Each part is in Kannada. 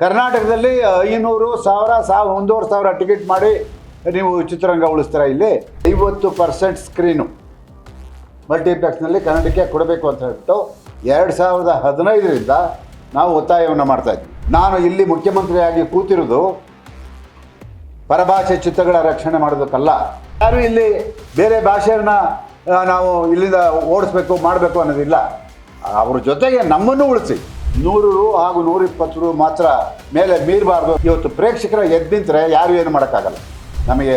ಕರ್ನಾಟಕದಲ್ಲಿ ಐನೂರು ಸಾವಿರ ಸಾವಿರ ಒಂದೂವರೆ ಸಾವಿರ ಟಿಕೆಟ್ ಮಾಡಿ ನೀವು ಚಿತ್ರರಂಗ ಉಳಿಸ್ತೀರಾ ಇಲ್ಲಿ? ಐವತ್ತು ಪರ್ಸೆಂಟ್ ಸ್ಕ್ರೀನು. ಮಲ್ಟಿಪ್ಲೆಕ್ಸ್ನಲ್ಲಿ ಕನ್ನಡಕ್ಕೆ ಕೊಡಬೇಕು ಅಂತ ಹೇಳ್ಬಿಟ್ಟು ಎರಡು ಸಾವಿರದ ಹದಿನೈದರಿಂದ ನಾವು ಒತ್ತಾಯವನ್ನು ಮಾಡ್ತಾ ಇದ್ವಿ. ನಾನು ಇಲ್ಲಿ ಮುಖ್ಯಮಂತ್ರಿಯಾಗಿ ಕೂತಿರೋದು ಪರಭಾಷೆ ಚಿತ್ರಗಳ ರಕ್ಷಣೆ ಮಾಡೋದಕ್ಕಲ್ಲ. ಯಾರು ಇಲ್ಲಿ ಬೇರೆ ಭಾಷೆಯನ್ನು ನಾವು ಇಲ್ಲಿಂದ ಓಡಿಸ್ಬೇಕು, ಮಾಡಬೇಕು ಅನ್ನೋದಿಲ್ಲ. ಅವ್ರ ಜೊತೆಗೆ ನಮ್ಮನ್ನು ಉಳಿಸಿ. ನೂರು ರು ಹಾಗೂ ನೂರಿಪ್ಪತ್ತು ರು ಮಾತ್ರ ಮೇಲೆ ಮೀರಬಾರ್ದು. ಇವತ್ತು ಪ್ರೇಕ್ಷಕರ ಎದ್ದು ನಿಂತರೆ ಯಾರು ಏನು ಮಾಡೋಕ್ಕಾಗಲ್ಲ. ನಮಗೆ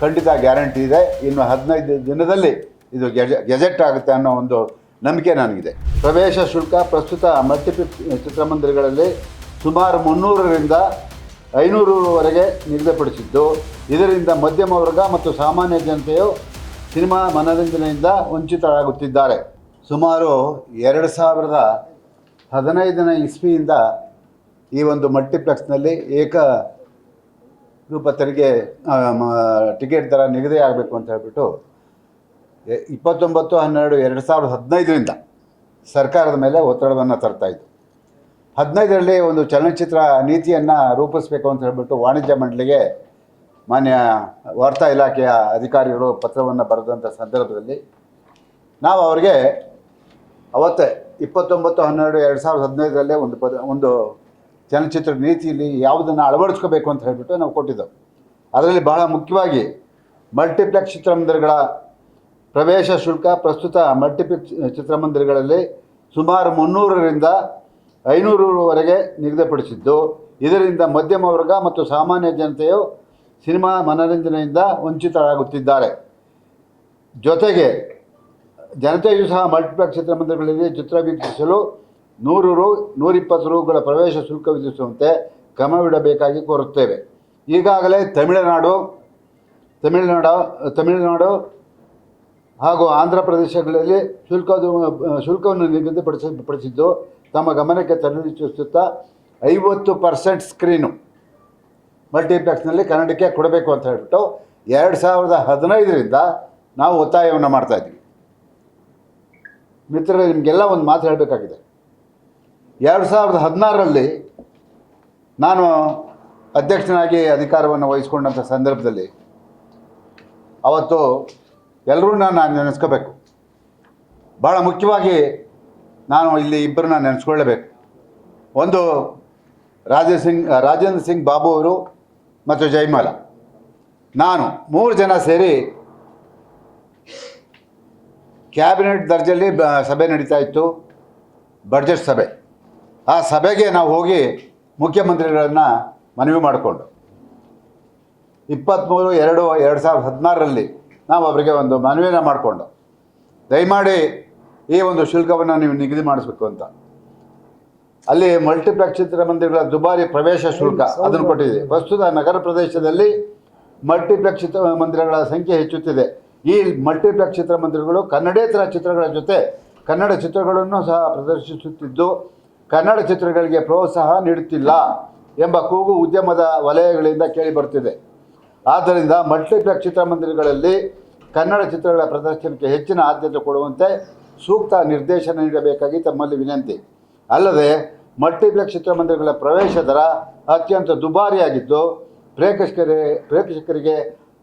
ಖಂಡಿತ ಗ್ಯಾರಂಟಿ ಇದೆ. ಇನ್ನು ಹದಿನೈದು ದಿನದಲ್ಲಿ ಇದು ಗೆಜೆ, ಗೆಜೆಟ್ ಆಗುತ್ತೆ ಅನ್ನೋ ಒಂದು ನಂಬಿಕೆ ನನಗಿದೆ. ಪ್ರವೇಶ ಶುಲ್ಕ ಪ್ರಸ್ತುತ ಮತ್ತೆ ಚಿತ್ರಮಂದಿರಗಳಲ್ಲಿ ಸುಮಾರು ಮುನ್ನೂರರಿಂದ ಐನೂರವರೆಗೆ ನಿಗದಿಪಡಿಸಿದ್ದು. ಇದರಿಂದ ಮಧ್ಯಮ ವರ್ಗ ಮತ್ತು ಸಾಮಾನ್ಯ ಜನತೆಯು ಸಿನಿಮಾ ಮನೋರಂಜನೆಯಿಂದ ವಂಚಿತರಾಗುತ್ತಿದ್ದಾರೆ. ಸುಮಾರು ಎರಡು ಸಾವಿರದ ಹದಿನೈದನೇ ಇಸ್ವಿಯಿಂದ ಈ ಒಂದು ಮಲ್ಟಿಪ್ಲೆಕ್ಸ್ನಲ್ಲಿ ಏಕ ರೂಪ ತೆರಿಗೆ ಟಿಕೆಟ್ ದರ ನಿಗದಿ ಆಗಬೇಕು ಅಂತ ಹೇಳ್ಬಿಟ್ಟು ಇಪ್ಪತ್ತೊಂಬತ್ತು, ಹನ್ನೆರಡು, ಎರಡು ಸಾವಿರದ ಹದಿನೈದರಿಂದ ಸರ್ಕಾರದ ಮೇಲೆ ಒತ್ತಡವನ್ನು ತರ್ತಾ ಇತ್ತು ಹದಿನೈದರಲ್ಲಿ ಒಂದು ಚಲನಚಿತ್ರ ನೀತಿಯನ್ನು ರೂಪಿಸಬೇಕು ಅಂತ ಹೇಳ್ಬಿಟ್ಟು ವಾಣಿಜ್ಯ ಮಂಡಳಿಗೆ ಮಾನ್ಯ ವಾರ್ತಾ ಇಲಾಖೆಯ ಅಧಿಕಾರಿಗಳು ಪತ್ರವನ್ನು ಬರೆದಂಥ ಸಂದರ್ಭದಲ್ಲಿ ನಾವು ಅವರಿಗೆ ಅವತ್ತೇ ಇಪ್ಪತ್ತೊಂಬತ್ತು, ಹನ್ನೆರಡು, ಎರಡು ಸಾವಿರದ ಹದಿನೈದರಲ್ಲೇ ಒಂದು ಪದ, ಒಂದು ಚಲನಚಿತ್ರ ನೀತಿಯಲ್ಲಿ ಯಾವುದನ್ನು ಅಳವಡಿಸ್ಕೋಬೇಕು ಅಂತ ಹೇಳಿಬಿಟ್ಟು ನಾವು ಕೊಟ್ಟಿದ್ದೆವು. ಅದರಲ್ಲಿ ಬಹಳ ಮುಖ್ಯವಾಗಿ ಮಲ್ಟಿಪ್ಲೆಕ್ಸ್ ಚಿತ್ರಮಂದಿರಗಳ ಪ್ರವೇಶ ಶುಲ್ಕ, ಪ್ರಸ್ತುತ ಮಲ್ಟಿಪ್ಲೆಕ್ಸ್ ಚಿತ್ರಮಂದಿರಗಳಲ್ಲಿ ಸುಮಾರು ಮುನ್ನೂರರಿಂದ ಐನೂರವರೆಗೆ ನಿಗದಿಪಡಿಸಿದ್ದು. ಇದರಿಂದ ಮಧ್ಯಮ ವರ್ಗ ಮತ್ತು ಸಾಮಾನ್ಯ ಜನತೆಯು ಸಿನಿಮಾ ಮನರಂಜನೆಯಿಂದ ವಂಚಿತರಾಗುತ್ತಿದ್ದಾರೆ. ಜೊತೆಗೆ ಜನತೆಯು ಸಹ ಮಲ್ಟಿಪ್ಲೆಕ್ಸ್ ಚಿತ್ರಮಂದಿರಗಳಲ್ಲಿ ಚಿತ್ರ ವೀಕ್ಷಿಸಲು ನೂರು ರು, ನೂರಿಪ್ಪತ್ತು ರುಗಳ ಪ್ರವೇಶ ಶುಲ್ಕ ವಿಧಿಸುವಂತೆ ಕ್ರಮವಿಡಬೇಕಾಗಿ ಕೋರುತ್ತೇವೆ. ಈಗಾಗಲೇ ತಮಿಳುನಾಡು ತಮಿಳುನಾಡು ತಮಿಳುನಾಡು ಹಾಗೂ ಆಂಧ್ರ ಪ್ರದೇಶಗಳಲ್ಲಿ ಶುಲ್ಕದ ಶುಲ್ಕವನ್ನು ನಿಗದಿಪಡಿಸಿದ್ದು ಪಡಿಸಿದ್ದು ತಮ್ಮ ಗಮನಕ್ಕೆ ತರಲಿಸುತ್ತಾ ಐವತ್ತು ಪರ್ಸೆಂಟ್ ಸ್ಕ್ರೀನು ಮಲ್ಟಿಪ್ಲೆಕ್ಸ್ನಲ್ಲಿ ಕನ್ನಡಕ್ಕೆ ಕೊಡಬೇಕು ಅಂತ ಹೇಳ್ಬಿಟ್ಟು ಎರಡು ಸಾವಿರದ ಹದಿನೈದರಿಂದ ನಾವು ಒತ್ತಾಯವನ್ನು ಮಾಡ್ತಾ ಇದ್ವಿ ಮಿತ್ರರೇ, ನಿಮಗೆಲ್ಲ ಒಂದು ಮಾತು ಹೇಳಬೇಕಾಗಿದೆ. ಎರಡು ಸಾವಿರದ ಹದಿನಾರರಲ್ಲಿ ನಾನು ಅಧ್ಯಕ್ಷನಾಗಿ ಅಧಿಕಾರವನ್ನು ವಹಿಸ್ಕೊಂಡಂಥ ಸಂದರ್ಭದಲ್ಲಿ ಅವತ್ತು ಎಲ್ಲರೂ ನಾನು ನೆನೆಸ್ಕೋಬೇಕು. ಭಾಳ ಮುಖ್ಯವಾಗಿ ನಾನು ಇಲ್ಲಿ ಇಬ್ಬರನ್ನ ನೆನೆಸ್ಕೊಳ್ಳಬೇಕು. ಒಂದು ರಾಜೇ ಸಿಂಗ್, ರಾಜೇಂದ್ರ ಸಿಂಗ್ ಬಾಬು ಅವರು ಮತ್ತು ಜಯಮಾಲ. ನಾನು ಮೂರು ಜನ ಸೇರಿ ಕ್ಯಾಬಿನೆಟ್ ದರ್ಜೆಯಲ್ಲಿ ಸಭೆ ನಡೀತಾ ಇತ್ತು. ಬಡ್ಜೆಟ್ ಸಭೆ. ಆ ಸಭೆಗೆ ನಾವು ಹೋಗಿ ಮುಖ್ಯಮಂತ್ರಿಗಳನ್ನು ಮನವಿ ಮಾಡಿಕೊಂಡು. ಇಪ್ಪತ್ತ್ಮೂರು ಎರಡು ಎರಡು ಸಾವಿರದ ಹದಿನಾರರಲ್ಲಿ ನಾವು ಅವರಿಗೆ ಒಂದು ಮನವಿಯನ್ನು ಮಾಡಿಕೊಂಡು. ದಯಮಾಡಿ ಈ ಒಂದು ಶುಲ್ಕವನ್ನು ನೀವು ನಿಗದಿ ಮಾಡಿಸ್ಬೇಕು ಅಂತ. ಅಲ್ಲಿ ಮಲ್ಟಿಪ್ಲೆಕ್ಸ್ ಚಿತ್ರಮಂದಿರಗಳ ದುಬಾರಿ ಪ್ರವೇಶ ಶುಲ್ಕ ಅದನ್ನು ಕೊಟ್ಟಿದೆ. ಪ್ರಸ್ತುತ ನಗರ ಪ್ರದೇಶದಲ್ಲಿ ಮಲ್ಟಿಪ್ಲೆಕ್ಸ್ ಚಿತ್ರಮಂದಿರಗಳ ಸಂಖ್ಯೆ ಹೆಚ್ಚುತ್ತಿದೆ. ಈ ಮಲ್ಟಿಪ್ಲೆಕ್ಸ್ ಚಿತ್ರಮಂದಿರಗಳು ಕನ್ನಡೇತರ ಚಿತ್ರಗಳ ಜೊತೆ ಕನ್ನಡ ಚಿತ್ರಗಳನ್ನು ಸಹ ಪ್ರದರ್ಶಿಸುತ್ತಿದ್ದು ಕನ್ನಡ ಚಿತ್ರಗಳಿಗೆ ಪ್ರೋತ್ಸಾಹ ನೀಡುತ್ತಿಲ್ಲ ಎಂಬ ಕೂಗು ಉದ್ಯಮದ ವಲಯಗಳಿಂದ ಕೇಳಿಬರುತ್ತಿದೆ ಆದ್ದರಿಂದ ಮಲ್ಟಿಪ್ಲೆಕ್ಸ್ ಚಿತ್ರಮಂದಿರಗಳಲ್ಲಿ ಕನ್ನಡ ಚಿತ್ರಗಳ ಪ್ರದರ್ಶನಕ್ಕೆ ಹೆಚ್ಚಿನ ಆದ್ಯತೆ ಕೊಡುವಂತೆ ಸೂಕ್ತ ನಿರ್ದೇಶನ ನೀಡಬೇಕಾಗಿ ತಮ್ಮಲ್ಲಿ ವಿನಂತಿ. ಅಲ್ಲದೆ ಮಲ್ಟಿಪ್ಲೆಕ್ಸ್ ಚಿತ್ರಮಂದಿರಗಳ ಪ್ರವೇಶ ದರ ಅತ್ಯಂತ ದುಬಾರಿಯಾಗಿದ್ದು, ಪ್ರೇಕ್ಷಕರೇ, ಪ್ರೇಕ್ಷಕರಿಗೆ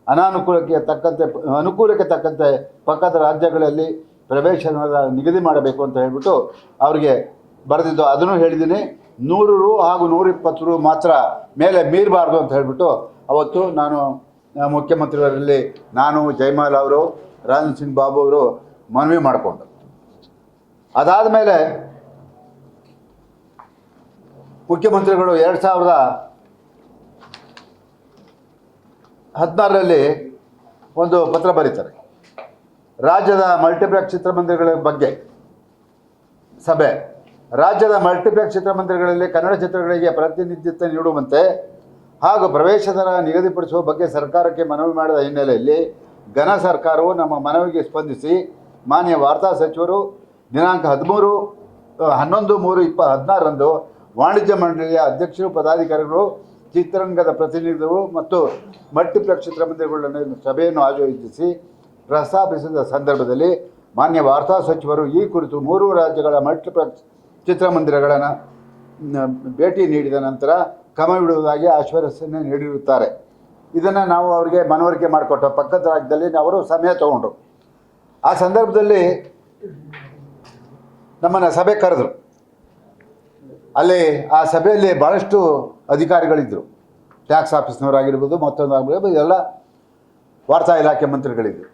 ಅನಾನುಕೂಲಕ್ಕೆ ತಕ್ಕಂತೆ, ಅನುಕೂಲಕ್ಕೆ ತಕ್ಕಂತೆ ಪಕ್ಕದ ರಾಜ್ಯಗಳಲ್ಲಿ ಪ್ರವೇಶ ನಿಗದಿ ಮಾಡಬೇಕು ಅಂತ ಹೇಳಿಬಿಟ್ಟು ಅವರಿಗೆ ಬರೆದಿದ್ದು. ಅದನ್ನು ಹೇಳಿದ್ದೀನಿ. ನೂರು ರು ಹಾಗೂ ನೂರಿಪ್ಪತ್ತು ರು ಮಾತ್ರ ಮೇಲೆ ಮೀರಬಾರ್ದು ಅಂತ ಹೇಳಿಬಿಟ್ಟು ಅವತ್ತು ನಾನು ಮುಖ್ಯಮಂತ್ರಿಗಳಲ್ಲಿ ನಾನು ಜೈಮಾಲ್ ಅವರು, ರಾಜನ್ ಸಿಂಗ್ ಬಾಬು ಅವರು ಮನವಿ ಮಾಡಿಕೊಂಡು. ಅದಾದ ಮೇಲೆ ಮುಖ್ಯಮಂತ್ರಿಗಳು ಎರಡು ಸಾವಿರದ ಹದಿನಾರರಲ್ಲಿ ಒಂದು ಪತ್ರ ಬರೀತಾರೆ. ರಾಜ್ಯದ ಮಲ್ಟಿಪ್ಲೆಕ್ಸ್ ಚಿತ್ರಮಂದಿರಗಳ ಬಗ್ಗೆ ಸಭೆ. ರಾಜ್ಯದ ಮಲ್ಟಿಪ್ಲೆಕ್ಸ್ ಚಿತ್ರಮಂದಿರಗಳಲ್ಲಿ ಕನ್ನಡ ಚಿತ್ರಗಳಿಗೆ ಪ್ರಾತಿನಿಧ್ಯತೆ ನೀಡುವಂತೆ ಹಾಗೂ ಪ್ರವೇಶ ದರ ನಿಗದಿಪಡಿಸುವ ಬಗ್ಗೆ ಸರ್ಕಾರಕ್ಕೆ ಮನವಿ ಮಾಡಿದ ಹಿನ್ನೆಲೆಯಲ್ಲಿ ಘನ ಸರ್ಕಾರವು ನಮ್ಮ ಮನವಿಗೆ ಸ್ಪಂದಿಸಿ ಮಾನ್ಯ ವಾರ್ತಾ ಸಚಿವರು ದಿನಾಂಕ ಹದಿಮೂರು, ಹನ್ನೊಂದು, ಮೂರು ಇಪ್ಪ ಹದಿನಾರರಂದು ವಾಣಿಜ್ಯ ಮಂಡಳಿಯ ಅಧ್ಯಕ್ಷರು, ಪದಾಧಿಕಾರಿಗಳು ಚಿತ್ರರಂಗದ ಪ್ರತಿನಿಧಿಗಳು ಮತ್ತು ಮಲ್ಟಿಪ್ಲೆಕ್ಸ್ ಚಿತ್ರಮಂದಿರಗಳನ್ನು ಸಭೆಯನ್ನು ಆಯೋಜಿಸಿ ಪ್ರಸ್ತಾಪಿಸಿದ ಸಂದರ್ಭದಲ್ಲಿ ಮಾನ್ಯ ವಾರ್ತಾ ಸಚಿವರು ಈ ಕುರಿತು ಮೂರು ರಾಜ್ಯಗಳ ಮಲ್ಟಿಪ್ಲೆಕ್ಸ್ ಚಿತ್ರಮಂದಿರಗಳನ್ನು ಭೇಟಿ ನೀಡಿದ ನಂತರ ಕ್ರಮ ಬಿಡುವುದಾಗಿ ಆಶ್ವಾಸನೆ ನೀಡಿರುತ್ತಾರೆ. ಇದನ್ನು ನಾವು ಅವರಿಗೆ ಮನವರಿಕೆ ಮಾಡಿಕೊಟ್ಟು ಪಕ್ಕದ ರಾಜ್ಯದಲ್ಲಿ ಅವರು ಸಮಯ ತಗೊಂಡ್ರು. ಆ ಸಂದರ್ಭದಲ್ಲಿ ನಮ್ಮನ್ನು ಸಭೆ ಕರೆದ್ರು. ಅಲ್ಲಿ ಆ ಸಭೆಯಲ್ಲಿ ಭಾಳಷ್ಟು ಅಧಿಕಾರಿಗಳಿದ್ದರು ಟ್ಯಾಕ್ಸ್ ಆಫೀಸ್ನವರಾಗಿರ್ಬೋದು ಮತ್ತೊಂದು ಆಗಿರ್ಬೋದು ಎಲ್ಲ ವಾರ್ತಾ ಇಲಾಖೆ ಮಂತ್ರಿಗಳಿದ್ದರು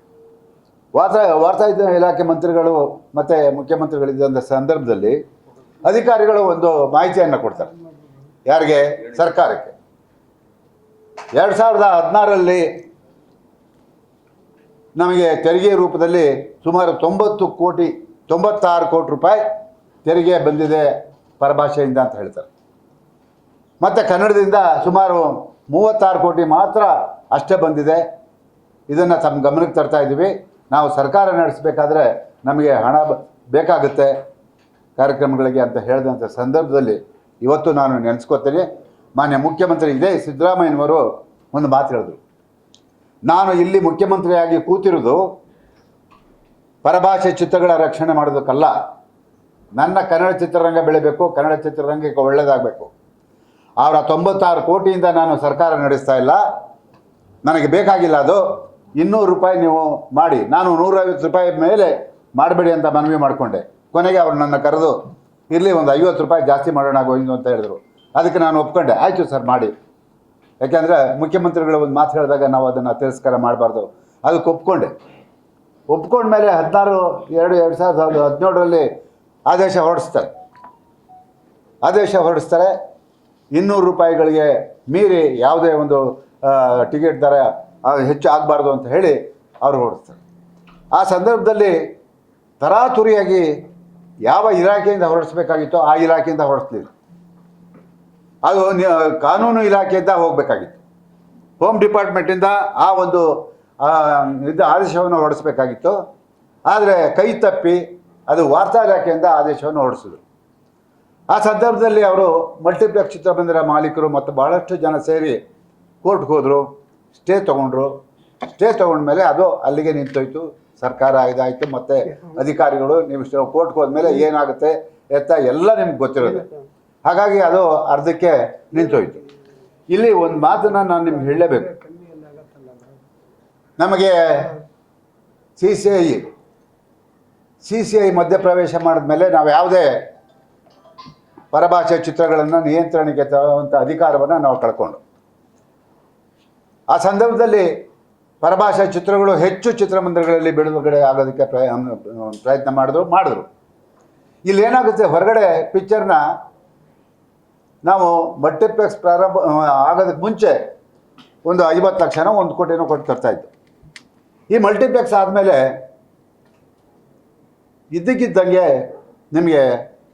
ವಾರ್ತಾ ವಾರ್ತಾ ಇಲಾಖೆ ಮಂತ್ರಿಗಳು ಮತ್ತು ಮುಖ್ಯಮಂತ್ರಿಗಳಿದ್ದಂಥ ಸಂದರ್ಭದಲ್ಲಿ ಅಧಿಕಾರಿಗಳು ಒಂದು ಮಾಹಿತಿಯನ್ನು ಕೊಡ್ತಾರೆ. ಯಾರಿಗೆ? ಸರ್ಕಾರಕ್ಕೆ. ಎರಡು ಸಾವಿರದ ಹದಿನಾರರಲ್ಲಿ ನಮಗೆ ತೆರಿಗೆ ರೂಪದಲ್ಲಿ ಸುಮಾರು ತೊಂಬತ್ತು ಕೋಟಿ, ತೊಂಬತ್ತಾರು ಕೋಟಿ ರೂಪಾಯಿ ತೆರಿಗೆ ಬಂದಿದೆ. ಪರಭಾಷೆಯಿಂದ ಅಂತ ಹೇಳ್ತಾರೆ. ಮತ್ತು ಕನ್ನಡದಿಂದ ಸುಮಾರು ಮೂವತ್ತಾರು ಕೋಟಿ ಮಾತ್ರ ಅಷ್ಟೇ ಬಂದಿದೆ. ಇದನ್ನು ತಮ್ಮ ಗಮನಕ್ಕೆ ತರ್ತಾ ಇದ್ದೀವಿ. ನಾವು ಸರ್ಕಾರ ನಡೆಸಬೇಕಾದ್ರೆ ನಮಗೆ ಹಣ ಬೇಕಾಗುತ್ತೆ ಕಾರ್ಯಕ್ರಮಗಳಿಗೆ ಅಂತ ಹೇಳಿದಂಥ ಸಂದರ್ಭದಲ್ಲಿ ಇವತ್ತು ನಾನು ನೆನೆಸ್ಕೋತೀನಿ. ಮಾನ್ಯ ಮುಖ್ಯಮಂತ್ರಿ ಇದೇ ಸಿದ್ದರಾಮಯ್ಯನವರು ಒಂದು ಮಾತು ಹೇಳಿದ್ರು. ನಾನು ಇಲ್ಲಿ ಮುಖ್ಯಮಂತ್ರಿಯಾಗಿ ಕೂತಿರೋದು ಪರಭಾಷೆ ಚಿತ್ರಗಳ ರಕ್ಷಣೆ ಮಾಡೋದಕ್ಕಲ್ಲ. ನನ್ನ ಕನ್ನಡ ಚಿತ್ರರಂಗ ಬೆಳಿಬೇಕು, ಕನ್ನಡ ಚಿತ್ರರಂಗಕ್ಕೆ ಒಳ್ಳೆಯದಾಗಬೇಕು ಅವರ ತೊಂಬತ್ತಾರು ಕೋಟಿಯಿಂದ ನಾನು ಸರ್ಕಾರ ನಡೆಸ್ತಾ ಇಲ್ಲ. ನನಗೆ ಬೇಕಾಗಿಲ್ಲ ಅದು. ಇನ್ನೂರು ರೂಪಾಯಿ ನೀವು ಮಾಡಿ. ನಾನು ನೂರೈವತ್ತು ರೂಪಾಯಿ ಮೇಲೆ ಮಾಡಬೇಡಿ ಅಂತ ಮನವಿ ಮಾಡಿಕೊಂಡೆ. ಕೊನೆಗೆ ಅವರು ನನ್ನ ಕರೆದು, ಇರಲಿ ಒಂದು ಐವತ್ತು ರೂಪಾಯಿ ಜಾಸ್ತಿ ಮಾಡೋಣ ಗೋವಿಂದು ಅಂತ ಹೇಳಿದರು. ಅದಕ್ಕೆ ನಾನು ಒಪ್ಕೊಂಡೆ. ಆಯಿತು ಸರ್, ಮಾಡಿ. ಯಾಕೆಂದರೆ ಮುಖ್ಯಮಂತ್ರಿಗಳು ಒಂದು ಮಾತು ಹೇಳಿದಾಗ ನಾವು ಅದನ್ನು ತಿರಸ್ಕಾರ ಮಾಡಬಾರ್ದು. ಅದಕ್ಕೆ ಒಪ್ಕೊಂಡೆ. ಮೇಲೆ ಹದಿನಾರು, ಎರಡು ಎರಡು ಸಾವಿರದ ಹದಿನೇಳರಲ್ಲಿ ಆದೇಶ ಹೊರಡಿಸ್ತಾರೆ. ಆದೇಶ ಹೊರಡಿಸ್ತಾರೆ. ಇನ್ನೂರು ರೂಪಾಯಿಗಳಿಗೆ ಮೀರಿ ಯಾವುದೇ ಒಂದು ಟಿಕೆಟ್ ದರ ಹೆಚ್ಚು ಆಗಬಾರ್ದು ಅಂತ ಹೇಳಿ ಅವರು ಹೊರಡಿಸ್ತಾರೆ. ಆ ಸಂದರ್ಭದಲ್ಲಿ ತರಾತುರಿಯಾಗಿ ಯಾವ ಇಲಾಖೆಯಿಂದ ಹೊರಡಿಸ್ಬೇಕಾಗಿತ್ತೋ ಆ ಇಲಾಖೆಯಿಂದ ಹೊರಡಿಸ್ಲಿಲ್ಲ. ಅದು ಕಾನೂನು ಇಲಾಖೆಯಿಂದ ಹೋಗಬೇಕಾಗಿತ್ತು. ಹೋಮ್ ಡಿಪಾರ್ಟ್ಮೆಂಟಿಂದ ಆ ಒಂದು ಇದು ಆದೇಶವನ್ನು ಹೊರಡಿಸ್ಬೇಕಾಗಿತ್ತು. ಆದರೆ ಕೈ ತಪ್ಪಿ ಅದು ವಾರ್ತಾ ಇಲಾಖೆಯಿಂದ ಆದೇಶವನ್ನು ಹೊರಡಿಸಿದರು. ಆ ಸಂದರ್ಭದಲ್ಲಿ ಅವರು ಮಲ್ಟಿಪ್ಲೆಕ್ಸ್ ಚಿತ್ರಮಂದಿರ ಮಾಲೀಕರು ಮತ್ತು ಭಾಳಷ್ಟು ಜನ ಸೇರಿ ಕೋರ್ಟ್ಗೆ ಹೋದರು, ಸ್ಟೇ ತೊಗೊಂಡ್ರು. ಸ್ಟೇ ತೊಗೊಂಡ್ಮೇಲೆ ಅದು ಅಲ್ಲಿಗೆ ನಿಂತೋಯ್ತು. ಸರ್ಕಾರ ಇದಾಯಿತು ಮತ್ತು ಅಧಿಕಾರಿಗಳು ನೀವು ಸ್ಟೇ- ಕೋರ್ಟ್ಗೆ ಹೋದ್ಮೇಲೆ ಏನಾಗುತ್ತೆ ಎತ್ತ ಎಲ್ಲ ನಿಮ್ಗೆ ಗೊತ್ತಿರೋದು. ಹಾಗಾಗಿ ಅದು ಅರ್ಧಕ್ಕೆ ನಿಂತೋಯ್ತು. ಇಲ್ಲಿ ಒಂದು ಮಾತನ್ನು ನಾನು ನಿಮ್ಗೆ ಹೇಳಲೇಬೇಕು. ನಮಗೆ C C I C C I ಮಧ್ಯಪ್ರವೇಶ ಮಾಡಿದ್ಮೇಲೆ ನಾವು ಯಾವುದೇ ಪರಭಾಷೆ ಚಿತ್ರಗಳನ್ನು ನಿಯಂತ್ರಣಕ್ಕೆ ತರುವಂಥ ಅಧಿಕಾರವನ್ನು ನಾವು ಕಳ್ಕೊಂಡು. ಆ ಸಂದರ್ಭದಲ್ಲಿ ಪರಭಾಷಾ ಚಿತ್ರಗಳು ಹೆಚ್ಚು ಚಿತ್ರಮಂದಿರಗಳಲ್ಲಿ ಬಿಡುಗಡೆ ಆಗೋದಕ್ಕೆ ಪ್ರಯ ಪ್ರಯತ್ನ ಮಾಡಿದ್ರು ಮಾಡಿದ್ರು. ಇಲ್ಲಿ ಏನಾಗುತ್ತೆ, ಹೊರಗಡೆ ಪಿಕ್ಚರ್ನ ನಾವು ಮಲ್ಟಿಪ್ಲೆಕ್ಸ್ ಪ್ರಾರಂಭ ಆಗೋದಕ್ಕೆ ಮುಂಚೆ ಒಂದು ಐವತ್ತು ಲಕ್ಷನೋ ಒಂದು ಕೋಟಿನೋ ಕೊಟ್ಟು ತರ್ತಾಯಿದ್ದು ಈ ಮಲ್ಟಿಪ್ಲೆಕ್ಸ್ ಆದಮೇಲೆ ಇದ್ದಕ್ಕಿದ್ದಂಗೆ ನಿಮಗೆ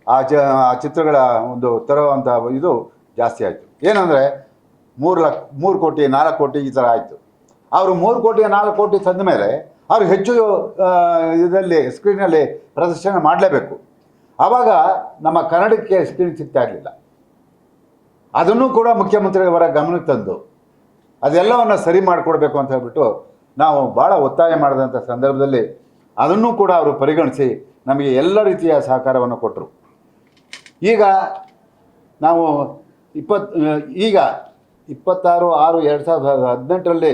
ಆ ಚ, ಆ ಚಿತ್ರಗಳ ಒಂದು ತರುವಂಥ ಇದು ಜಾಸ್ತಿ ಆಯಿತು. ಏನಂದರೆ ಮೂರು ಲಕ್ಷ ಮೂರು ಕೋಟಿ, ನಾಲ್ಕು ಕೋಟಿ ಈ ಥರ ಆಯಿತು. ಅವರು ಮೂರು ಕೋಟಿ, ನಾಲ್ಕು ಕೋಟಿ ತಂದ ಮೇಲೆ ಅವರು ಹೆಚ್ಚು ಇದರಲ್ಲಿ ಸ್ಕ್ರೀನಲ್ಲಿ ಪ್ರದರ್ಶನ ಮಾಡಲೇಬೇಕು. ಆವಾಗ ನಮ್ಮ ಕನ್ನಡಕ್ಕೆ ಸ್ಕ್ರೀನ್ ಸಿಗ್ತಾ ಇರಲಿಲ್ಲ. ಅದನ್ನು ಕೂಡ ಮುಖ್ಯಮಂತ್ರಿಯವರ ಗಮನಕ್ಕೆ ತಂದು ಅದೆಲ್ಲವನ್ನು ಸರಿ ಮಾಡಿಕೊಡ್ಬೇಕು ಅಂತ ಹೇಳ್ಬಿಟ್ಟು ನಾವು ಭಾಳ ಒತ್ತಾಯ ಮಾಡಿದಂಥ ಸಂದರ್ಭದಲ್ಲಿ ಅದನ್ನು ಕೂಡ ಅವರು ಪರಿಗಣಿಸಿ ನಮಗೆ ಎಲ್ಲ ರೀತಿಯ ಸಹಕಾರವನ್ನು ಕೊಟ್ಟರು. ಈಗ ನಾವು ಇಪ್ಪತ್, ಈಗ ಇಪ್ಪತ್ತಾರು, ಆರು, ಎರಡು ಸಾವಿರದ ಹದಿನೆಂಟರಲ್ಲಿ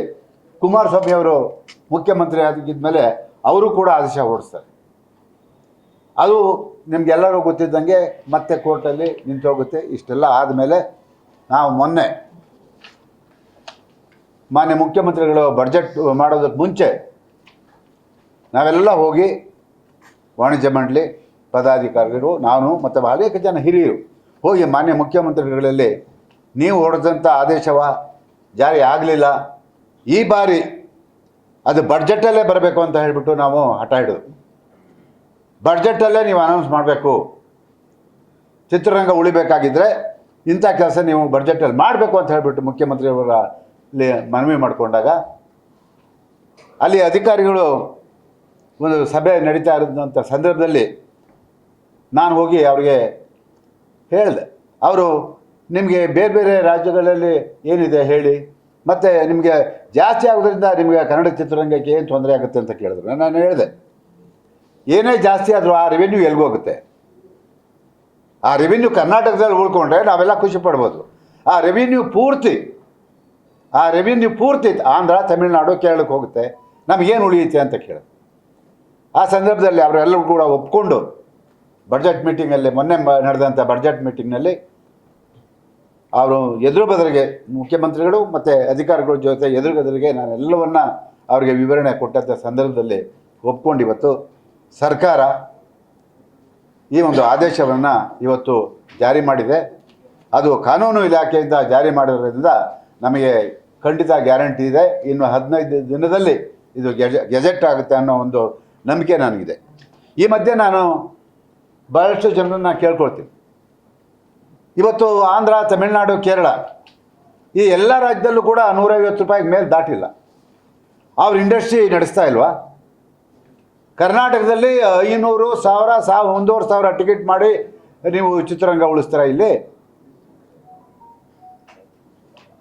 ಕುಮಾರಸ್ವಾಮಿ ಅವರು ಮುಖ್ಯಮಂತ್ರಿ ಆಗಿದ್ಮೇಲೆ ಅವರು ಕೂಡ ಆದೇಶ ಹೊರಡಿಸ್ತಾರೆ. ಅದು ನಿಮಗೆಲ್ಲರೂ ಗೊತ್ತಿದ್ದಂಗೆ ಮತ್ತೆ ಕೋರ್ಟಲ್ಲಿ ನಿಂತೋಗುತ್ತೆ ಇಷ್ಟೆಲ್ಲ ಆದಮೇಲೆ ನಾವು ಮೊನ್ನೆ ಮಾನ್ಯ ಮುಖ್ಯಮಂತ್ರಿಗಳು ಬಡ್ಜೆಟ್ ಮಾಡೋದಕ್ಕೆ ಮುಂಚೆ ನಾವೆಲ್ಲ ಹೋಗಿ ವಾಣಿಜ್ಯ ಮಂಡಳಿ ಪದಾಧಿಕಾರಿಗಳು, ನಾನು ಮತ್ತು ಅನೇಕ ಜನ ಹಿರಿಯರು ಹೋಗಿ ಮಾನ್ಯ ಮುಖ್ಯಮಂತ್ರಿಗಳಲ್ಲಿ ನೀವು ಹೊಡೆದಂಥ ಆದೇಶವ ಜಾರಿ ಆಗಲಿಲ್ಲ. ಈ ಬಾರಿ ಅದು ಬಡ್ಜೆಟಲ್ಲೇ ಬರಬೇಕು ಅಂತ ಹೇಳಿಬಿಟ್ಟು ನಾವು ಹಠ ಹಿಡಿದು. ಬಡ್ಜೆಟಲ್ಲೇ ನೀವು ಅನೌನ್ಸ್ ಮಾಡಬೇಕು. ಚಿತ್ರರಂಗ ಉಳಿಬೇಕಾಗಿದ್ದರೆ ಇಂಥ ಕೆಲಸ ನೀವು ಬಡ್ಜೆಟಲ್ಲಿ ಮಾಡಬೇಕು ಅಂತ ಹೇಳಿಬಿಟ್ಟು ಮುಖ್ಯಮಂತ್ರಿಯವರ ಇಲ್ಲಿ ಮನವಿ ಮಾಡಿಕೊಂಡಾಗ ಅಲ್ಲಿ ಅಧಿಕಾರಿಗಳು ಒಂದು ಸಭೆ ನಡೀತಾ ಇರೋದಂಥ ಸಂದರ್ಭದಲ್ಲಿ ನಾನು ಹೋಗಿ ಅವ್ರಿಗೆ ಹೇಳಿದೆ. ಅವರು ನಿಮಗೆ ಬೇರೆ ಬೇರೆ ರಾಜ್ಯಗಳಲ್ಲಿ ಏನಿದೆ ಹೇಳಿ? ಮತ್ತು ನಿಮಗೆ ಜಾಸ್ತಿ ಆಗೋದ್ರಿಂದ ನಿಮಗೆ ಕನ್ನಡ ಚಿತ್ರರಂಗಕ್ಕೆ ಏನು ತೊಂದರೆ ಆಗುತ್ತೆ ಅಂತ ಕೇಳಿದ್ರು. ನಾನು ಹೇಳಿದೆ. ಏನೇ ಜಾಸ್ತಿ ಆದರೂ ಆ ರೆವೆನ್ಯೂ ಎಲ್ಗೋಗುತ್ತೆ ಆ ರೆವೆನ್ಯೂ ಕರ್ನಾಟಕದಲ್ಲಿ ಉಳ್ಕೊಂಡ್ರೆ ನಾವೆಲ್ಲ ಖುಷಿ ಪಡ್ಬೋದು. ಆ ರೆವಿನ್ಯೂ ಪೂರ್ತಿ, ಆ ರೆವಿನ್ಯೂ ಪೂರ್ತಿ ಆಂಧ್ರ, ತಮಿಳುನಾಡು, ಕೇರಳಕ್ಕೆ ಹೋಗುತ್ತೆ. ನಮಗೇನು ಉಳಿಯುತ್ತೆ ಅಂತ ಕೇಳಿ ಆ ಸಂದರ್ಭದಲ್ಲಿ ಅವರೆಲ್ಲರೂ ಕೂಡ ಒಪ್ಕೊಂಡು ಬಡ್ಜೆಟ್ ಮೀಟಿಂಗಲ್ಲಿ ಮೊನ್ನೆ ನಡೆದಂಥ ಬಡ್ಜೆಟ್ ಮೀಟಿಂಗ್ನಲ್ಲಿ ಅವರು ಎದುರು ಬದಲಿಗೆ ಮುಖ್ಯಮಂತ್ರಿಗಳು ಮತ್ತು ಅಧಿಕಾರಿಗಳ ಜೊತೆ ಎದುರು ಬದಲಿಗೆ ನಾನು ಎಲ್ಲವನ್ನ ಅವರಿಗೆ ವಿವರಣೆ ಕೊಟ್ಟಂಥ ಸಂದರ್ಭದಲ್ಲಿ ಒಪ್ಕೊಂಡು ಇವತ್ತು ಸರ್ಕಾರ ಈ ಒಂದು ಆದೇಶವನ್ನು ಇವತ್ತು ಜಾರಿ ಮಾಡಿದೆ. ಅದು ಕಾನೂನು ಇಲಾಖೆಯಿಂದ ಜಾರಿ ಮಾಡಿರೋದ್ರಿಂದ ನಮಗೆ ಖಂಡಿತ ಗ್ಯಾರಂಟಿ ಇದೆ. ಇನ್ನು ಹದಿನೈದು ದಿನದಲ್ಲಿ ಇದು ಗೆಜೆ, ಗೆಜೆಟ್ ಆಗುತ್ತೆ ಅನ್ನೋ ಒಂದು ನಂಬಿಕೆ ನನಗಿದೆ. ಈ ಮಧ್ಯೆ ನಾನು ಭಾಳಷ್ಟು ಜನರನ್ನು ಕೇಳ್ಕೊಳ್ತೀನಿ. ಇವತ್ತು ಆಂಧ್ರ, ತಮಿಳುನಾಡು, ಕೇರಳ ಈ ಎಲ್ಲ ರಾಜ್ಯದಲ್ಲೂ ಕೂಡ ನೂರೈವತ್ತು ರೂಪಾಯಿಗೆ ಮೇಲೆ ದಾಟಿಲ್ಲ. ಅವ್ರ ಇಂಡಸ್ಟ್ರಿ ನಡೆಸ್ತಾ ಇಲ್ವಾ? ಕರ್ನಾಟಕದಲ್ಲಿ ಐನೂರು ಸಾವಿರ ಸಾವಿರ ಒಂದೂವರೆ ಸಾವಿರ ಟಿಕೆಟ್ ಮಾಡಿ ನೀವು ಚಿತ್ರರಂಗ ಉಳಿಸ್ತೀರಾ ಇಲ್ಲಿ?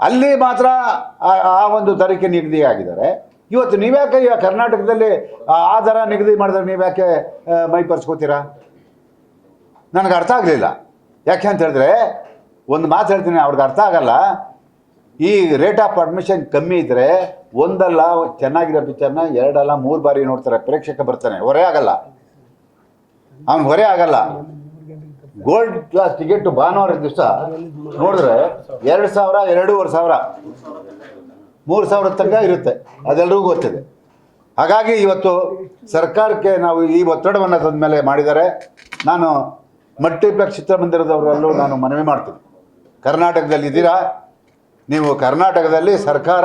ಅಲ್ಲಿ ಮಾತ್ರ ಆ- ಒಂದು ದರಕ್ಕೆ ನಿಗದಿ ಆಗಿದ್ದಾರೆ ಇವತ್ತು ನೀವ್ಯಾಕೆ ಈಗ ಕರ್ನಾಟಕದಲ್ಲಿ, ಆ ದರ ನಿಗದಿ ಮಾಡಿದ್ರೆ ನೀವ್ಯಾಕೆ ಮೈ ಪರ್ಸ್ಕೋತೀರಾ? ನನಗೆ ಅರ್ಥ ಆಗಲಿಲ್ಲ. ಯಾಕೆ ಅಂತ ಹೇಳಿದ್ರೆ, ಒಂದು ಮಾತು ಹೇಳ್ತೀನಿ, ಅವ್ರಿಗೆ ಅರ್ಥ ಆಗಲ್ಲ. ಈ ರೇಟ್ ಆಫ್ ಅಡ್ಮಿಷನ್ ಕಮ್ಮಿ ಇದ್ದರೆ ಒಂದಲ್ಲ, ಚೆನ್ನಾಗಿರೋ ಪಿಕ್ಚರ್ನ ಎರಡಲ್ಲ, ಮೂರು ಬಾರಿ ನೋಡ್ತಾರೆ, ಪ್ರೇಕ್ಷಕ ಬರ್ತಾನೆ, ಹೊರೆ ಆಗಲ್ಲ. ಅವ್ನು ಹೊರೆ ಆಗಲ್ಲ. ಗೋಲ್ಡ್ ಕ್ಲಾಸ್ ಟಿಕೆಟ್ ಭಾನುವಾರ ದಿವಸ ನೋಡಿದ್ರೆ, ಎರಡು ಸಾವಿರ, ಎರಡೂವರೆ ಸಾವಿರ. ಮೂರು ಸಾವಿರ ತನಕ ಇರುತ್ತೆ. ಅದೆಲ್ಲರಿಗೂ ಗೊತ್ತಿದೆ. ಹಾಗಾಗಿ ಇವತ್ತು ಸರ್ಕಾರಕ್ಕೆ ನಾವು ಈ ಒತ್ತಡವನ್ನು ತಂದ ಮೇಲೆ ಮಾಡಿದರೆ ನಾನು ಮಲ್ಟಿಪ್ಲೆಕ್ಸ್ ಚಿತ್ರಮಂದಿರದವರಲ್ಲೂ ನಾನು ಮನವಿ ಮಾಡ್ತೀನಿ. ಕರ್ನಾಟಕದಲ್ಲಿ ಇದ್ದೀರಾ? ನೀವು ಕರ್ನಾಟಕದಲ್ಲಿ ಸರ್ಕಾರ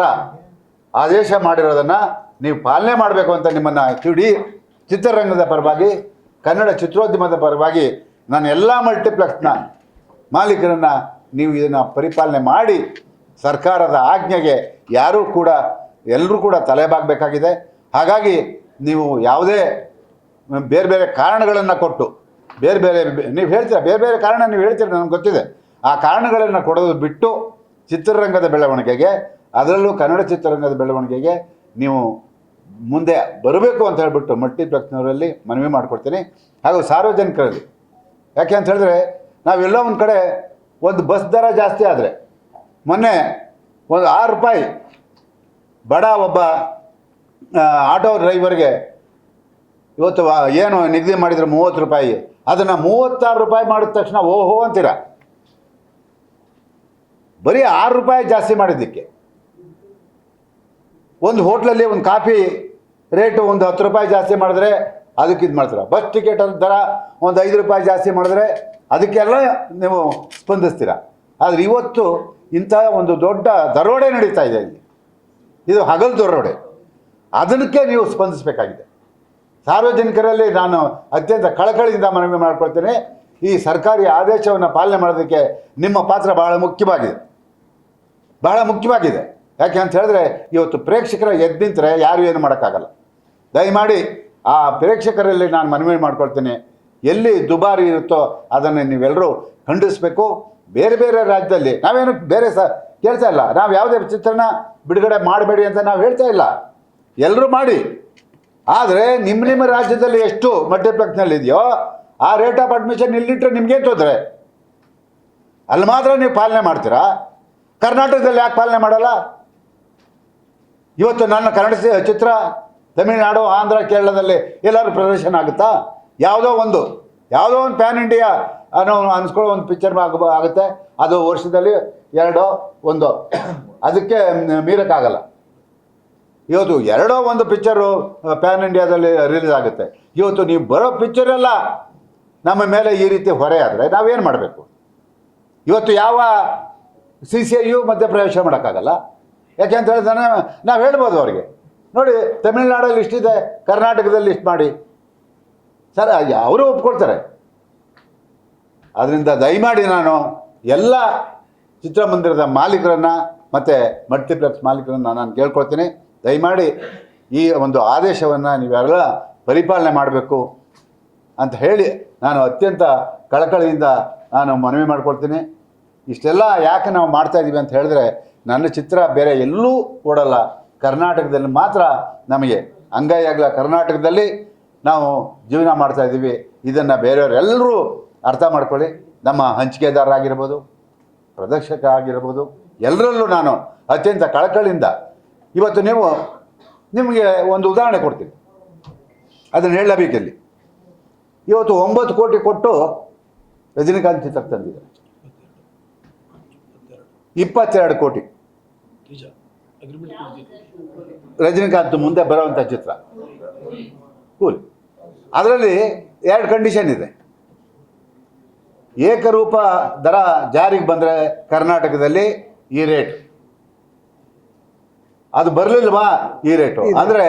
ಆದೇಶ ಮಾಡಿರೋದನ್ನು ನೀವು ಪಾಲನೆ ಮಾಡಬೇಕು ಅಂತ ನಿಮ್ಮನ್ನು ಕಿಡಿ ಚಿತ್ರರಂಗದ ಪರವಾಗಿ, ಕನ್ನಡ ಚಿತ್ರೋದ್ಯಮದ ಪರವಾಗಿ ನಾನು ಎಲ್ಲ ಮಲ್ಟಿಪ್ಲೆಕ್ಸ್ನ ಮಾಲೀಕರನ್ನು ನೀವು ಇದನ್ನು ಪರಿಪಾಲನೆ ಮಾಡಿ ಸರ್ಕಾರದ ಆಜ್ಞೆಗೆ ಯಾರೂ ಕೂಡ ಎಲ್ಲರೂ ಕೂಡ ತಲೆಬಾಗಬೇಕಾಗಿದೆ. ಹಾಗಾಗಿ ನೀವು ಯಾವುದೇ ಬೇರೆ ಬೇರೆ ಕಾರಣಗಳನ್ನು ಕೊಟ್ಟು, ಬೇರೆ ಬೇರೆ ನೀವು ಹೇಳ್ತೀರ, ಬೇರೆ ಬೇರೆ ಕಾರಣ ನೀವು ಹೇಳ್ತೀರ ನನಗೆ ಗೊತ್ತಿದೆ. ಆ ಕಾರಣಗಳನ್ನು ಕೊಡೋದು ಬಿಟ್ಟು ಚಿತ್ರರಂಗದ ಬೆಳವಣಿಗೆಗೆ, ಅದರಲ್ಲೂ ಕನ್ನಡ ಚಿತ್ರರಂಗದ ಬೆಳವಣಿಗೆಗೆ ನೀವು ಮುಂದೆ ಬರಬೇಕು ಅಂತ ಹೇಳ್ಬಿಟ್ಟು ಮಲ್ಟಿಪ್ಲೆಕ್ಸ್ನವರಲ್ಲಿ ಮನವಿ ಮಾಡಿಕೊಡ್ತೀನಿ. ಹಾಗೂ ಸಾರ್ವಜನಿಕರಲ್ಲಿ, ಯಾಕೆ ಅಂತ ಹೇಳಿದ್ರೆ ನಾವೆಲ್ಲೋ ಒಂದು ಕಡೆ, ಒಂದು ಬಸ್ ದರ ಜಾಸ್ತಿ ಆದರೆ ಮೊನ್ನೆ ಒಂದು ಆರು ರೂಪಾಯಿ ಬಡ ಒಬ್ಬ ಆಟೋ ಡ್ರೈವರ್ಗೆ ಇವತ್ತು ಏನು ನಿಗದಿ ಮಾಡಿದ್ರು ಮೂವತ್ತು ರೂಪಾಯಿ. ಅದನ್ನು ಮೂವತ್ತಾರು ರೂಪಾಯಿ ಮಾಡಿದ ತಕ್ಷಣ ಓಹೋ ಅಂತೀರ? ಬರೀ ಆರು ರೂಪಾಯಿ ಜಾಸ್ತಿ ಮಾಡಿದ್ದಕ್ಕೆ. ಒಂದು ಹೋಟ್ಲಲ್ಲಿ ಒಂದು ಕಾಫಿ ರೇಟು ಒಂದು ಹತ್ತು ರೂಪಾಯಿ ಜಾಸ್ತಿ ಮಾಡಿದ್ರೆ ಅದಕ್ಕೆ ಇದು ಮಾಡ್ತೀರ? ಬಸ್ ಟಿಕೆಟ್ ದರ ಒಂದು ಐದು ರೂಪಾಯಿ ಜಾಸ್ತಿ ಮಾಡಿದ್ರೆ ಅದಕ್ಕೆಲ್ಲ ನೀವು ಸ್ಪಂದಿಸ್ತೀರ? ಆದರೆ ಇವತ್ತು ಇಂತಹ ಒಂದು ದೊಡ್ಡ ದರೋಡೆ ನಡೀತಾ ಇದೆ ಇಲ್ಲಿ. ಇದು ಹಗಲು ದರೋಡೆ. ಅದಕ್ಕೆ ನೀವು ಸ್ಪಂದಿಸಬೇಕಾಗಿದೆ. ಸಾರ್ವಜನಿಕರಲ್ಲಿ ನಾನು ಅತ್ಯಂತ ಕಳಕಳಿಯಿಂದ ಮನವಿ ಮಾಡ್ಕೊಳ್ತೇನೆ. ಈ ಸರ್ಕಾರಿ ಆದೇಶವನ್ನು ಪಾಲನೆ ಮಾಡೋದಕ್ಕೆ ನಿಮ್ಮ ಪಾತ್ರ ಬಹಳ ಮುಖ್ಯವಾಗಿದೆ. ಬಹಳ ಮುಖ್ಯವಾಗಿದೆ. ಯಾಕೆ ಅಂತ ಹೇಳಿದ್ರೆ ಇವತ್ತು ಪ್ರೇಕ್ಷಕರ ಎದ್ದು ನಿಂತರೆ ಯಾರು ಏನು ಮಾಡೋಕ್ಕಾಗಲ್ಲ. ದಯಮಾಡಿ ಆ ಪ್ರೇಕ್ಷಕರಲ್ಲಿ ನಾನು ಮನವಿ ಮಾಡ್ಕೊಳ್ತೇನೆ. ಎಲ್ಲಿ ದುಬಾರಿ ಇರುತ್ತೋ ಅದನ್ನು ನೀವೆಲ್ಲರೂ ಖಂಡಿಸಬೇಕು. ಬೇರೆ ಬೇರೆ ರಾಜ್ಯದಲ್ಲಿ ನಾವೇನು ಬೇರೆ ಸ ಕೇಳ್ತಾ ಇಲ್ಲ. ನಾವು ಯಾವುದೇ ಚಿತ್ರಣ ಬಿಡುಗಡೆ ಮಾಡಬೇಡಿ ಅಂತ ನಾವು ಹೇಳ್ತಾ ಇಲ್ಲ. ಎಲ್ಲರೂ ಮಾಡಿ. ಆದರೆ ನಿಮ್ಮ ನಿಮ್ಮ ರಾಜ್ಯದಲ್ಲಿ ಎಷ್ಟು ಮಲ್ಟಿಪ್ಲೆಕ್ಸ್ನಲ್ಲಿ ಇದೆಯೋ, ಆ ರೇಟ್ ಆಫ್ ಅಡ್ಮಿಷನ್ ಇಲ್ಲಿಟ್ಟರೆ ನಿಮಗೆ ತೊಂದರೆ? ಅಲ್ಲಿ ಮಾತ್ರ ನೀವು ಪಾಲನೆ ಮಾಡ್ತೀರಾ? ಕರ್ನಾಟಕದಲ್ಲಿ ಯಾಕೆ ಪಾಲನೆ ಮಾಡಲ್ಲ? ಇವತ್ತು ನನ್ನ ಕನ್ನಡ ಚಿತ್ರ, ತಮಿಳುನಾಡು, ಆಂಧ್ರ, ಕೇರಳದಲ್ಲಿ ಎಲ್ಲರೂ ಪ್ರದರ್ಶನ ಆಗುತ್ತಾ? ಯಾವುದೋ ಒಂದು ಯಾವುದೋ ಒಂದು ಪ್ಯಾನ್ ಇಂಡಿಯಾ ಅನ್ನೋ ಅನ್ಸ್ಕೊಳ್ಳೋ ಒಂದು ಪಿಕ್ಚರ್ ಆಗ ಆಗುತ್ತೆ. ಅದು ವರ್ಷದಲ್ಲಿ ಎರಡೋ ಒಂದು. ಅದಕ್ಕೆ ಮೀರಕ್ಕಾಗಲ್ಲ. ಇವತ್ತು ಎರಡೋ ಒಂದು ಪಿಕ್ಚರು ಪ್ಯಾನ್ ಇಂಡಿಯಾದಲ್ಲಿ ರಿಲೀಸ್ ಆಗುತ್ತೆ. ಇವತ್ತು ನೀವು ಬರೋ ಪಿಕ್ಚರೆಲ್ಲ ನಮ್ಮ ಮೇಲೆ ಈ ರೀತಿ ಹೊರೆ ಆದರೆ ನಾವೇನು ಮಾಡಬೇಕು? ಇವತ್ತು ಯಾವ ಸಿ ಸಿ ಐಯು ಪ್ರವೇಶ ಮಾಡೋಕ್ಕಾಗಲ್ಲ. ಯಾಕೆ ಅಂತ ಹೇಳಿದ್ರೆ ನಾವು ಹೇಳ್ಬೋದು ಅವರಿಗೆ. ನೋಡಿ, ತಮಿಳ್ನಾಡಲ್ಲಿ ಇಷ್ಟಿದೆ ಕರ್ನಾಟಕದಲ್ಲಿ ಇಷ್ಟು ಮಾಡಿ. ಸರ್ ಅವರು ಒಪ್ಕೊಳ್ತಾರೆ. ಅದರಿಂದ ದಯಮಾಡಿ ನಾನು ಎಲ್ಲ ಚಿತ್ರಮಂದಿರದ ಮಾಲೀಕರನ್ನು ಮತ್ತು ಮಲ್ಟಿಪ್ಲೆಕ್ಸ್ ಮಾಲೀಕರನ್ನು ನಾನು ಕೇಳ್ಕೊಳ್ತೀನಿ. ದಯಮಾಡಿ ಈ ಒಂದು ಆದೇಶವನ್ನು ನೀವೆಲ್ಲ ಪರಿಪಾಲನೆ ಮಾಡಬೇಕು ಅಂತ ಹೇಳಿ ನಾನು ಅತ್ಯಂತ ಕಳಕಳಿಯಿಂದ ನಾನು ಮನವಿ ಮಾಡ್ಕೊಳ್ತೀನಿ. ಇಷ್ಟೆಲ್ಲ ಯಾಕೆ ನಾವು ಮಾಡ್ತಾ ಇದ್ದೀವಿ ಅಂತ ಹೇಳಿದ್ರೆ ನನ್ನ ಚಿತ್ರ ಬೇರೆ ಎಲ್ಲೂ ಓಡಲ್ಲ. ಕರ್ನಾಟಕದಲ್ಲಿ ಮಾತ್ರ ನಮಗೆ ಅಂಗೈಯಾಗಲ ಕರ್ನಾಟಕದಲ್ಲಿ ನಾವು ಜೀವನ ಮಾಡ್ತಾ ಇದ್ದೀವಿ ಇದನ್ನು ಬೇರೆಯವರೆಲ್ಲರೂ ಅರ್ಥ ಮಾಡ್ಕೊಳ್ಳಿ. ನಮ್ಮ ಹಂಚಿಕೆದಾರರಾಗಿರ್ಬೋದು ಪ್ರದರ್ಶಕ ಆಗಿರ್ಬೋದು ಎಲ್ಲರಲ್ಲೂ ನಾನು ಅತ್ಯಂತ ಕಳಕಳಿಯಿಂದ ಇವತ್ತು ನೀವು ನಿಮಗೆ ಒಂದು ಉದಾಹರಣೆ ಕೊಡ್ತೀನಿ. ಅದನ್ನು ಹೇಳಬೇಕಿಲ್ಲಿ? ಇವತ್ತು ಒಂಬತ್ತು ಕೋಟಿ ಕೊಟ್ಟು ರಜನಿಕಾಂತ್ ಚಿತ್ರ ತಂದಿದ್ದಾರೆ. ಇಪ್ಪತ್ತೆರಡು ಕೋಟಿ. ರಜನಿಕಾಂತ್ ಮುಂದೆ ಬರುವಂಥ ಚಿತ್ರ. ಕೂಲ್ ಅದರಲ್ಲಿ ಎರಡು ಕಂಡೀಷನ್ ಇದೆ. ಏಕರೂಪ ದರ ಜಾರಿಗೆ ಬಂದರೆ ಕರ್ನಾಟಕದಲ್ಲಿ ಈ ರೇಟ್. ಅದು ಬರಲಿಲ್ವಾ? ಈ ರೇಟು. ಅಂದರೆ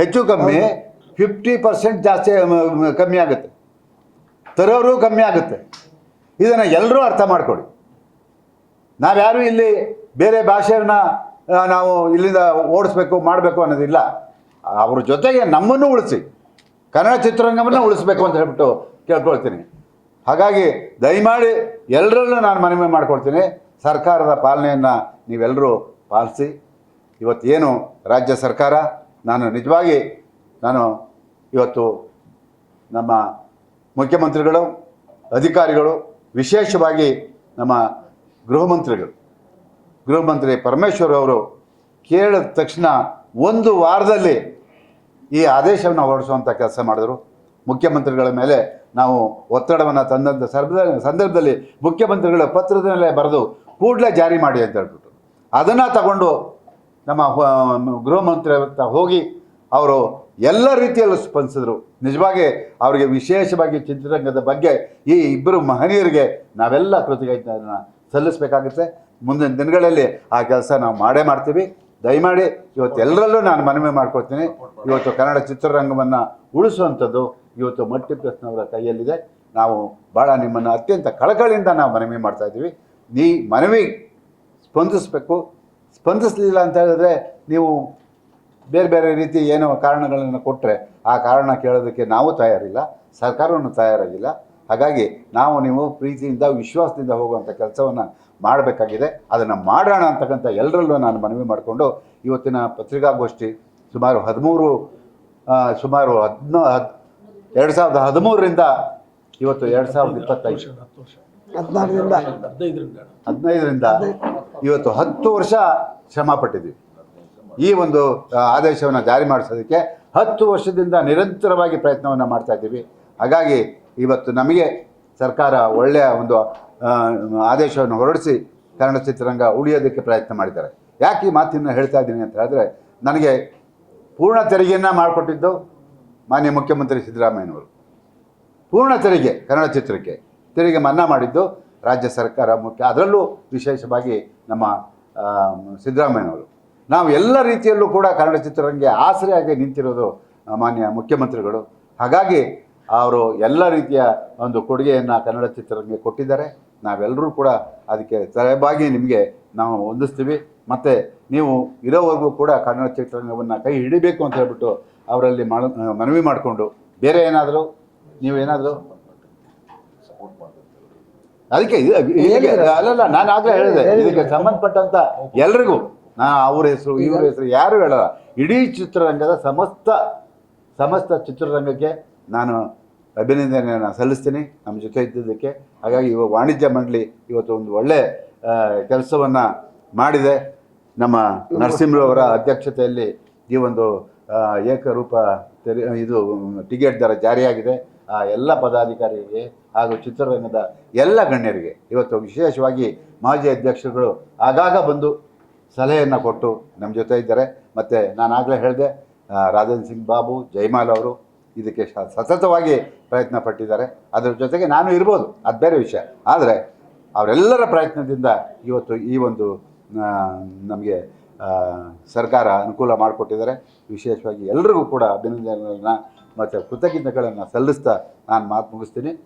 ಹೆಚ್ಚು ಕಮ್ಮಿ ಫಿಫ್ಟಿ ಪರ್ಸೆಂಟ್ ಜಾಸ್ತಿ ಕಮ್ಮಿ ಆಗುತ್ತೆ. ತರೋರು ಕಮ್ಮಿ ಆಗುತ್ತೆ. ಇದನ್ನು ಎಲ್ಲರೂ ಅರ್ಥ ಮಾಡ್ಕೊಳ್ಳಿ. ನಾವ್ಯಾರು ಇಲ್ಲಿ ಬೇರೆ ಭಾಷೆಯನ್ನ ನಾವು ಇಲ್ಲಿಂದ ಓಡಿಸ್ಬೇಕು ಮಾಡಬೇಕು ಅನ್ನೋದಿಲ್ಲ. ಅವ್ರ ಜೊತೆಗೆ ನಮ್ಮನ್ನು ಉಳಿಸಿ. ಕನ್ನಡ ಚಿತ್ರರಂಗವನ್ನು ಉಳಿಸ್ಬೇಕು ಅಂತ ಹೇಳ್ಬಿಟ್ಟು ಕೇಳ್ಕೊಳ್ತೀನಿ. ಹಾಗಾಗಿ ದಯಮಾಡಿ ಎಲ್ಲರಲ್ಲೂ ನಾನು ಮನವಿ ಮಾಡಿಕೊಡ್ತೀನಿ ಸರ್ಕಾರದ ಪಾಲನೆಯನ್ನು ನೀವೆಲ್ಲರೂ ಪಾಲಿಸಿ. ಇವತ್ತೇನು ರಾಜ್ಯ ಸರ್ಕಾರ, ನಾನು ನಿಜವಾಗಿ ನಾನು ಇವತ್ತು ನಮ್ಮ ಮುಖ್ಯಮಂತ್ರಿಗಳು, ಅಧಿಕಾರಿಗಳು, ವಿಶೇಷವಾಗಿ ನಮ್ಮ ಗೃಹ ಮಂತ್ರಿಗಳು, ಗೃಹ ಪರಮೇಶ್ವರ್ ಅವರು ಕೇಳಿದ ತಕ್ಷಣ ಒಂದು ವಾರದಲ್ಲಿ ಈ ಆದೇಶವನ್ನು ಹೊರಡಿಸುವಂಥ ಕೆಲಸ ಮಾಡಿದರು. ಮುಖ್ಯಮಂತ್ರಿಗಳ ಮೇಲೆ ನಾವು ಒತ್ತಡವನ್ನು ತಂದಂಥ ಸರ್ಭದ ಸಂದರ್ಭದಲ್ಲಿ ಮುಖ್ಯಮಂತ್ರಿಗಳ ಪತ್ರದ ಬರೆದು ಕೂಡಲೇ ಜಾರಿ ಮಾಡಿ ಅಂತ ಹೇಳ್ಬಿಟ್ಟು. ಅದನ್ನು ತಗೊಂಡು ನಮ್ಮ ಗೃಹ ಮಂತ್ರಿ ಹೋಗಿ ಅವರು ಎಲ್ಲ ರೀತಿಯಲ್ಲೂ ಸ್ಪಂದಿಸಿದ್ರು. ನಿಜವಾಗಿ ಅವರಿಗೆ ವಿಶೇಷವಾಗಿ ಚಿತ್ರರಂಗದ ಬಗ್ಗೆ ಈ ಇಬ್ಬರು ಮಹನೀಯರಿಗೆ ನಾವೆಲ್ಲ ಕೃತಜ್ಞತೆಯನ್ನು ಸಲ್ಲಿಸಬೇಕಾಗುತ್ತೆ. ಮುಂದಿನ ದಿನಗಳಲ್ಲಿ ಆ ಕೆಲಸ ನಾವು ಮಾಡೇ ಮಾಡ್ತೀವಿ. ದಯಮಾಡಿ ಇವತ್ತು ಎಲ್ಲರಲ್ಲೂ ನಾನು ಮನವಿ ಮಾಡ್ಕೊಳ್ತೀನಿ ಇವತ್ತು ಕನ್ನಡ ಚಿತ್ರರಂಗವನ್ನು ಉಳಿಸುವಂಥದ್ದು ಇವತ್ತು ಮಟ್ಟಿ ಪ್ರಶ್ನವರ ಕೈಯಲ್ಲಿದೆ. ನಾವು ಭಾಳ ನಿಮ್ಮನ್ನು ಅತ್ಯಂತ ಕಳಕಳಿಯಿಂದ ನಾವು ಮನವಿ ಮಾಡ್ತಾ ಇದ್ದೀವಿ. ಈ ಮನವಿ ಸ್ಪಂದಿಸಬೇಕು. ಸ್ಪಂದಿಸಲಿಲ್ಲ ಅಂತ ಹೇಳಿದ್ರೆ ನೀವು ಬೇರೆ ಬೇರೆ ರೀತಿ ಏನೋ ಕಾರಣಗಳನ್ನು ಕೊಟ್ಟರೆ ಆ ಕಾರಣ ಕೇಳೋದಕ್ಕೆ ನಾವು ತಯಾರಿಲ್ಲ. ಸರ್ಕಾರವನ್ನು ತಯಾರಾಗಿಲ್ಲ. ಹಾಗಾಗಿ ನಾವು ನೀವು ಪ್ರೀತಿಯಿಂದ, ವಿಶ್ವಾಸದಿಂದ ಹೋಗುವಂಥ ಕೆಲಸವನ್ನು ಮಾಡಬೇಕಾಗಿದೆ. ಅದನ್ನು ಮಾಡೋಣ ಅಂತಕ್ಕಂಥ ಎಲ್ಲರಲ್ಲೂ ನಾನು ಮನವಿ ಮಾಡಿಕೊಂಡು ಇವತ್ತಿನ ಪತ್ರಿಕಾಗೋಷ್ಠಿ ಸುಮಾರು ಹದಿಮೂರು ಸುಮಾರು ಹದಿನ ಹದ್ ಎರಡು ಸಾವಿರದ ಹದಿಮೂರರಿಂದ ಇವತ್ತು ಎರಡು ಸಾವಿರದ ಇಪ್ಪತ್ತೈದು. ಹದಿನಾರರಿಂದ. ಹದಿನೈದರಿಂದ ಇವತ್ತು ಹತ್ತು ವರ್ಷ ಶ್ರಮ ಪಟ್ಟಿದ್ದೀವಿ ಈ ಒಂದು ಆದೇಶವನ್ನು ಜಾರಿ ಮಾಡಿಸೋದಕ್ಕೆ ಹತ್ತು ವರ್ಷದಿಂದ ನಿರಂತರವಾಗಿ ಪ್ರಯತ್ನವನ್ನು ಮಾಡ್ತಾ ಇದ್ದೀವಿ. ಹಾಗಾಗಿ ಇವತ್ತು ನಮಗೆ ಸರ್ಕಾರ ಒಳ್ಳೆಯ ಒಂದು ಆದೇಶವನ್ನು ಹೊರಡಿಸಿ ಕನ್ನಡ ಚಿತ್ರರಂಗ ಉಳಿಯೋದಕ್ಕೆ ಪ್ರಯತ್ನ ಮಾಡಿದ್ದಾರೆ. ಯಾಕೆ ಈ ಮಾತಿನ ಹೇಳ್ತಾ ಇದ್ದೀನಿ ಅಂತ ಹೇಳಿದ್ರೆ ನನಗೆ ಪೂರ್ಣ ತೆರಿಗೆಯನ್ನು ಮಾಡಿಕೊಟ್ಟಿದ್ದು ಮಾನ್ಯ ಮುಖ್ಯಮಂತ್ರಿ ಸಿದ್ದರಾಮಯ್ಯನವರು. ಪೂರ್ಣ ತೆರಿಗೆ, ಕನ್ನಡ ಚಿತ್ರಕ್ಕೆ ತೆರಿಗೆ ಮನ್ನಾ ಮಾಡಿದ್ದು ರಾಜ್ಯ ಸರ್ಕಾರ ಮುಖ್ಯ. ಅದರಲ್ಲೂ ವಿಶೇಷವಾಗಿ ನಮ್ಮ ಸಿದ್ದರಾಮಯ್ಯನವರು. ನಾವು ಎಲ್ಲ ರೀತಿಯಲ್ಲೂ ಕೂಡ ಕನ್ನಡ ಚಿತ್ರರಂಗೆ ಆಸರೆಯಾಗಿ ನಿಂತಿರೋದು ಮಾನ್ಯ ಮುಖ್ಯಮಂತ್ರಿಗಳು. ಹಾಗಾಗಿ ಅವರು ಎಲ್ಲ ರೀತಿಯ ಒಂದು ಕೊಡುಗೆಯನ್ನು ಕನ್ನಡ ಚಿತ್ರರಂಗೆ ಕೊಟ್ಟಿದ್ದಾರೆ. ನಾವೆಲ್ಲರೂ ಕೂಡ ಅದಕ್ಕೆ ತಲೆಬಾಗಿ ನಿಮಗೆ ನಾವು ಹೊಂದಿಸ್ತೀವಿ. ಮತ್ತು ನೀವು ಇರೋವರೆಗೂ ಕೂಡ ಕನ್ನಡ ಚಿತ್ರರಂಗವನ್ನು ಕೈ ಹಿಡಿಬೇಕು ಅಂತ ಹೇಳ್ಬಿಟ್ಟು ಅವರಲ್ಲಿ ಮಾಡ ಮನವಿ ಮಾಡಿಕೊಂಡು ಬೇರೆ ಏನಾದರೂ ನೀವು ಏನಾದರೂ? ಅದಕ್ಕೆ ಅಲ್ಲಲ್ಲ ನಾನು ಆಗಲೇ ಹೇಳಿದೆ. ಇದಕ್ಕೆ ಸಂಬಂಧಪಟ್ಟಂತ ಎಲ್ರಿಗೂ ನಾ ಅವ್ರ ಹೆಸರು ಇವ್ರ ಹೆಸರು ಯಾರು ಹೇಳಲ್ಲ. ಇಡೀ ಚಿತ್ರರಂಗದ ಸಮಸ್ತ ಸಮಸ್ತ ಚಿತ್ರರಂಗಕ್ಕೆ ನಾನು ಅಭಿನಂದನೆಯನ್ನು ಸಲ್ಲಿಸ್ತೀನಿ ನಮ್ಮ ಜೊತೆ ಇದ್ದಿದ್ದಕ್ಕೆ. ಹಾಗಾಗಿ ಇವ ವಾಣಿಜ್ಯ ಮಂಡಳಿ ಇವತ್ತು ಒಂದು ಒಳ್ಳೆ ಕೆಲಸವನ್ನು ಮಾಡಿದೆ. ನಮ್ಮ ನರಸಿಂಹರವರ ಅಧ್ಯಕ್ಷತೆಯಲ್ಲಿ ಈ ಒಂದು ಏಕರೂಪ ತೆರಿ, ಇದು, ಟಿಕೆಟ್ ದರ ಜಾರಿಯಾಗಿದೆ. ಆ, ಎಲ್ಲ ಪದಾಧಿಕಾರಿಗೆ ಹಾಗೂ ಚಿತ್ರರಂಗದ ಎಲ್ಲ ಗಣ್ಯರಿಗೆ ಇವತ್ತು ವಿಶೇಷವಾಗಿ ಮಾಜಿ ಅಧ್ಯಕ್ಷರುಗಳು ಆಗಾಗ ಬಂದು ಸಲಹೆಯನ್ನು ಕೊಟ್ಟು ನಮ್ಮ ಜೊತೆ ಇದ್ದಾರೆ. ಮತ್ತು ನಾನು ಆಗಲೇ ಹೇಳಿದೆ ರಾಜನ್ ಸಿಂಗ್ ಬಾಬು ಜೈಮಾಲ್ ಅವರು ಇದಕ್ಕೆ ಸತತವಾಗಿ ಪ್ರಯತ್ನ ಪಟ್ಟಿದ್ದಾರೆ. ಅದರ ಜೊತೆಗೆ ನಾನು ಇರ್ಬೋದು, ಅದು ಬೇರೆ ವಿಷಯ. ಆದರೆ ಅವರೆಲ್ಲರ ಪ್ರಯತ್ನದಿಂದ ಇವತ್ತು ಈ ಒಂದು ನಮಗೆ ಸರ್ಕಾರ ಅನುಕೂಲ ಮಾಡಿಕೊಟ್ಟಿದ್ದಾರೆ. ವಿಶೇಷವಾಗಿ ಎಲ್ರಿಗೂ ಕೂಡ ಅಭಿನಂದನೆಗಳನ್ನು ಮತ್ತು ಕೃತಜ್ಞತೆಗಳನ್ನು ಸಲ್ಲಿಸ್ತಾ ನಾನು ಮಾತು ಮುಗಿಸ್ತೀನಿ.